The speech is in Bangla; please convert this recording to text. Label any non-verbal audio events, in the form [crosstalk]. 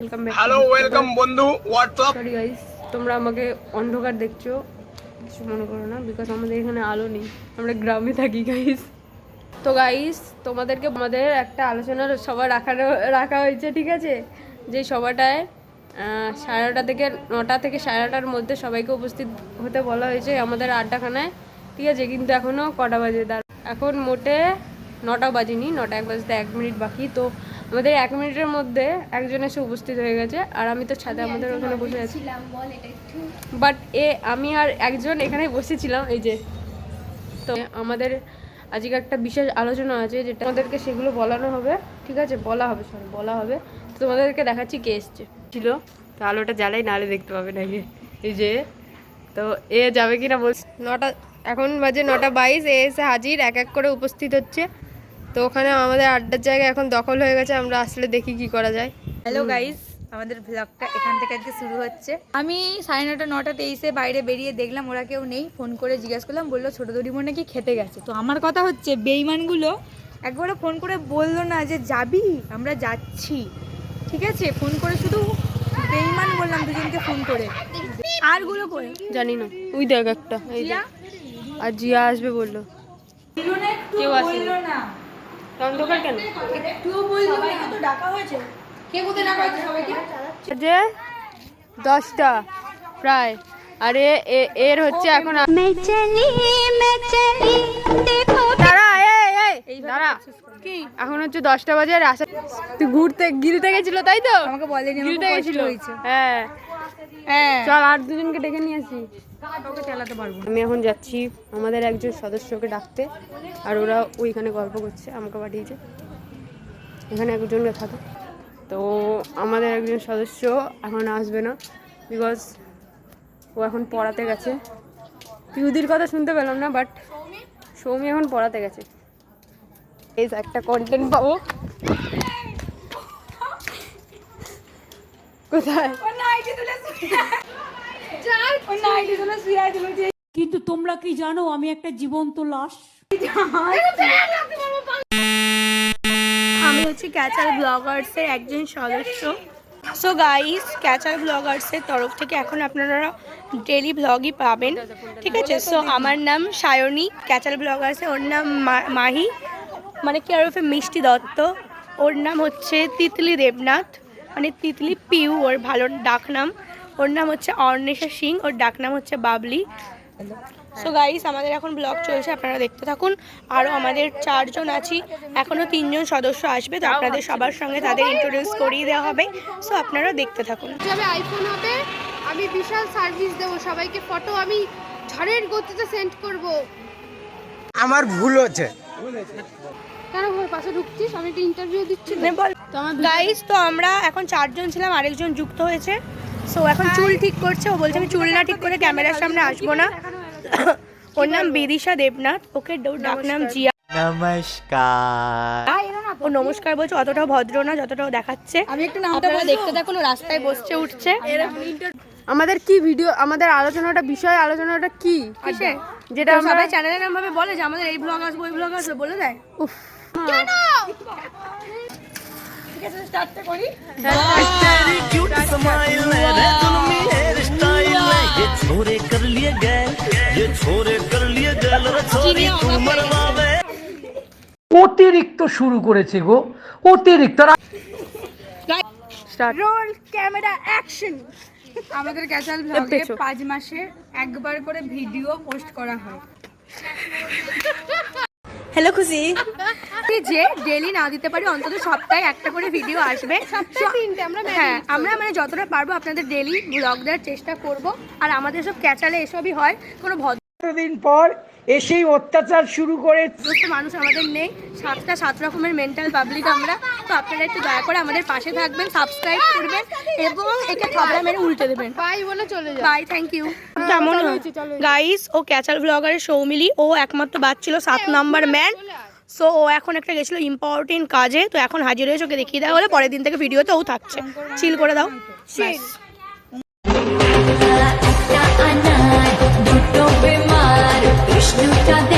ওয়েলকাম ব্যাক হ্যালো ওয়েলকাম বন্ধু হোয়াটসঅ্যাপ সরি গাইস তোমরা আমাকে অন্ধকার দেখছ। কিছু মনে করো না বিকজ আমাদের এখানে আলো নেই। আমরা গ্রামে থাকি গাইস তো গাইস তোমাদেরকে আমাদের একটা আলোচনার সভা রাখানো রাখা হয়েছে ঠিক আছে? যে সভাটায় সাড়ে নটা থেকে নটা থেকে সাড়ে নটার মধ্যে সবাইকে উপস্থিত হতে বলা হয়েছে আমাদের আড্ডাখানায়। ঠিক আছে কিন্তু এখনও কটা বাজে? দাঁড় এখন মোটে নটা বাজেনি নটা এক বাজতে এক মিনিট বাকি। তো আমাদের এক মিনিটের মধ্যে একজন এসে উপস্থিত হয়ে গেছে আর আমি তো ছাদে আমাদের ওখানে বসে আছি। বাট এ আমি আর একজন এখানে বসেছিলাম এই যে। তো আমাদের আজকে একটা বিশেষ আলোচনা আছে যেটা আমাদেরকে সেগুলো বলানো হবে ঠিক আছে? বলা হবে সরি বলা হবে। তো তোমাদেরকে দেখাচ্ছি কে এসছে। ছিল তো আলোটা জ্বালাই নালে দেখতে পাবে না এই যে এই যে তো এ যাবে কিনা বলছি নটা এখন বাজে নটা বাইশ এ এসে হাজির এক এক করে উপস্থিত হচ্ছে। তো ওখানে আমাদের আড্ডার জায়গা এখন দখল হয়ে গেছে আমরা আসলে দেখি কি করা যায়। হ্যালো গাইস আমাদের ব্লগটা এখান থেকে আজকে শুরু হচ্ছে। আমি সাড়ে নটা নটা তেইশে বাইরে বেরিয়ে দেখলাম ওরা কেউ নেই ফোন করে জিজ্ঞেস করলাম বলল ছোটো দড়িমোর নাকি খেতে গেছে। তো আমার কথা হচ্ছে বেইমানগুলো একবারও ফোন করে বলল না যে যাবি? আমরা যাচ্ছি। ঠিক আছে? ফোন করে শুধু বেইমান বললাম দুজনকে ফোন করে। আরগুলো করে জানি না। ওই দেখ একটা আর জিয়া আসবে বলল। কেউ আসেনি। না। অন্ধকার কেন? একটুও বলল তো ডাকা হয়েছে। কে কোথায় ডাকা হয়েছে সবাইকে? যে দশটা প্রায়। আর এর হচ্ছে এখন এখন হচ্ছে দশটা বাজে রাস্তা তুই ঘুরতে গিলতে গেছিল তাই তো? আমাকে বলেনি গিলতে গেছিল। হ্যাঁ। চল আর দুজনকে ডেকে নিয়ে আসি। ওকে চালাতে পারব আমি এখন যাচ্ছি আমাদের একজন সদস্যকে ডাকতে আর ওরা ওইখানে গল্প করছে আমাকে পাঠিয়েছে। এখানে একজনকে থাকে তো আমাদের একজন সদস্য এখন আসবে না বিকজ ও এখন পড়াতে গেছে। পিউদির কথা শুনতে পেলাম না বাট সৌমি এখন পড়াতে গেছে। এই একটা কন্টেন্ট পাবো। কোথায়? কিন্তু তোমরা কি জানো আমি একটা জীবন্ত লাশ? আমি হচ্ছে ক্যাচার ব্লগার্সের একজন সদস্য। সো গাইস ক্যাচার ব্লগার্সের তরফ থেকে এখন আপনারা ডেলি ব্লগই পাবেন। ঠিক আছে? সো আমার নাম সায়নী, ক্যাচার ব্লগার্সে। ওর নাম মাহি। মানে কি ওরফে মিষ্টি দত্ত। ওর নাম হচ্ছে তিতলি দেবনাথ। মানে তিতলি পিউ ওর ভালো ডাক নাম। ওর নাম হচ্ছে অর্ণেশা সিং ওর ডাক নাম হচ্ছে বাবলি। সো গাইস আমাদের এখন ব্লগ চলছে আপনারা দেখতে থাকুন। আরও আমাদের চারজন আছি এখনও তিনজন সদস্য আসবে তো আপনাদের সবার সঙ্গে তাদের ইন্ট্রোডিউস করিয়ে দেওয়া হবে। সো আপনারা দেখতে থাকুন। যাবে আইফোন হবে আমি বিশাল সার্ভিস দেবো সবাইকে ফটো আমি ঝড়ের গতিতে সেন্ড করব। আমার ভুল হচ্ছে। কেন ঘর পাশে ঢুকছিস? আমি একটা ইন্টারভিউ দিচ্ছি। গাইস তো আমরা এখন চারজন ছিলাম আরেকজন যুক্ত হয়েছে। সো এখন চুল ঠিক করছে ও বলছে আমি চুল না ঠিক করে ক্যামেরার সামনে আসব না। [laughs] ওর নাম বিদিশা দেবনাথ ওকে ড- ডাক নাম জিয়া। নমস্কার। ও নমস্কার বলছে অতটাও ভদ্র না যতটাও দেখাচ্ছে। আমি একটু দেখতে ও রাস্তায় বসছে উঠছে। আমাদের কি ভিডিও আমাদের আলোচনাটা বিষয় আলোচনাটা কি কিসে যেটা যেটা আমরা সবাই চ্যানেলের নাম ভাবে বলে যে আমাদের এই ব্লগ আসবে ওই ব্লগ আসবে বলে দেয় উফ ঠিক আছে স্টার্টটা করি क्यूट स्माइल है जुल्मी हेयर स्टाइल है ये छोरे कर लिए गैल ये छोरे कर लिए गैल रे छोरी तू मरवावे অতিরিক্ত শুরু করেছে গো অতিরিক্ত স্টার্ট রোল ক্যামেরা অ্যাকশন আমাদের ক্যাচাল ব্লগে পাঁচ মাসে একবার করে ভিডিও পোস্ট করা হয়। হ্যালো খুশি? যে ডেলি না দিতে পারি অন্তত সপ্তাহে একটা করে ভিডিও আসবে। তিনটে আমরা হ্যাঁ আমরা মানে যতটা পারব আপনাদের ডেলি ব্লগ দেওয়ার চেষ্টা করব। আর আমাদের সব ক্যাচালে এসবই হয় কোনো ভদ্র দিন পর এসেই অত্যাচার শুরু করে। মানুষ আমাদের নেই। সাতটা সাত রকমের মেন্টাল পাবলিক আমরা। তো আপনারা একটু দয়া করে আমাদের পাশে থাকবেন সাবস্ক্রাইব করবেন এবং একে থাবড়া মেরে উল্টে দেবেন। বাই বলে চলে যা বাই থ্যাংক ইউ কেমন? গাইস ও ক্যাচাল ব্লগারের সৌমিলি ও একমাত্র বাদ ছিল সাত নাম্বার ম্যান সো ও এখন একটা গেছিল ইম্পর্টেন্ট কাজে। তো এখন হাজির হয়েছে ওকে দেখিয়ে দেওয়া হলে পরের দিন থেকে ভিডিওতে ও থাকছে। চিল করে দাও। ব্যাস। you got